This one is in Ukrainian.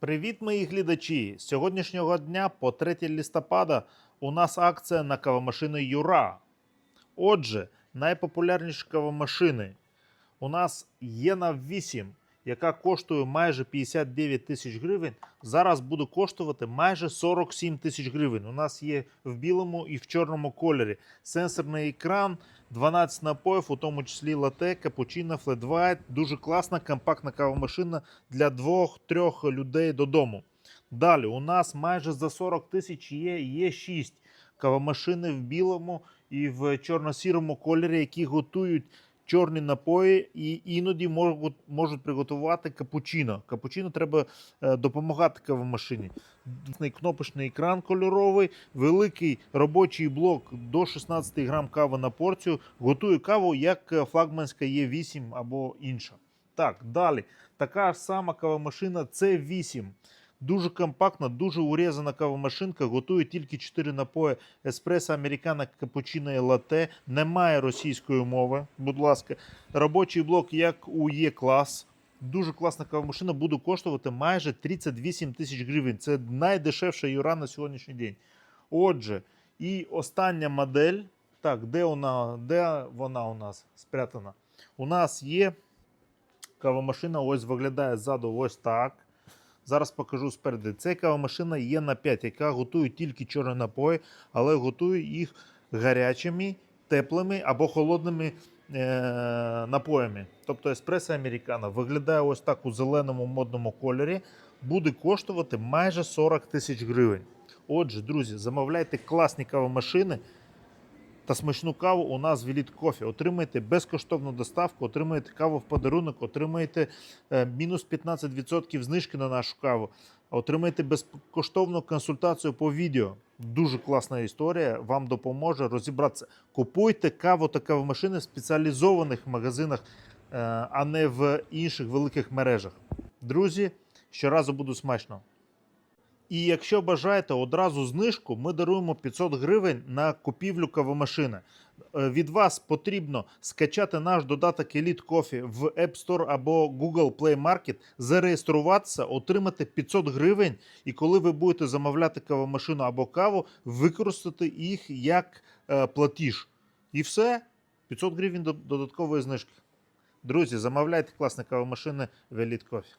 Привіт, мої глядачі! З сьогоднішнього дня по 3 листопада у нас акція на кавомашини Юра. Отже, найпопулярніші кавомашини. У нас є на 8, яка коштує майже 59 тисяч гривень. Зараз буде коштувати майже 47 тисяч гривень. У нас є в білому і в чорному кольорі. Сенсорний екран, 12 напоїв, у тому числі лате, капучино, флет white. Дуже класна, компактна кавомашина для двох-трьох людей додому. Далі у нас майже за 40 тисяч є, є 6 кавомашини в білому і в чорно-сірому кольорі, які готують чорні напої і іноді можуть, можуть приготувати капучино. Капучино треба е, допомагати кавомашині. Кнопочний екран кольоровий, великий робочий блок до 16 грам кави на порцію. Готує каву як е, флагманська Є8 або інша. Так, далі. Така ж сама кавомашина C8. Дуже компактна, дуже урізана кавомашинка. Готує тільки 4 напої: еспресо, американо, капучино і латте. Немає російської мови. Будь ласка, робочий блок, як у Є-клас. Дуже класна кавомашина буде коштувати майже 38 тисяч гривень. Це найдешевша юра на сьогоднішній день. Отже, і остання модель. Так, де вона, де вона у нас спрятана? У нас є кавомашина, ось виглядає ззаду ось так. Зараз покажу спереду. Це кавомашина є на 5, яка готує тільки чорні напої, але готує їх гарячими, теплими або холодними е- напоями. Тобто еспресо американо виглядає ось так у зеленому модному кольорі. Буде коштувати майже 40 тисяч гривень. Отже, друзі, замовляйте класні кавомашини та смачну каву у нас в Elite Coffee. Отримайте безкоштовну доставку, отримаєте каву в подарунок, отримаєте е, мінус 15% знижки на нашу каву, отримаєте безкоштовну консультацію по відео. Дуже класна історія, вам допоможе розібратися. Купуйте каву та кавомашини в спеціалізованих магазинах, е, а не в інших великих мережах. Друзі, щоразу буду смачно. І якщо бажаєте одразу знижку, ми даруємо 500 гривень на купівлю кавомашини. Е, Від вас потрібно скачати наш додаток Elite Coffee в App Store або Google Play Market, зареєструватися, отримати 500 гривень. І коли ви будете замовляти кавомашину або каву, використати їх як е, платіж. І все, 500 гривень до- додаткової знижки. Друзі, замовляйте класні кавомашини в Elite Coffee.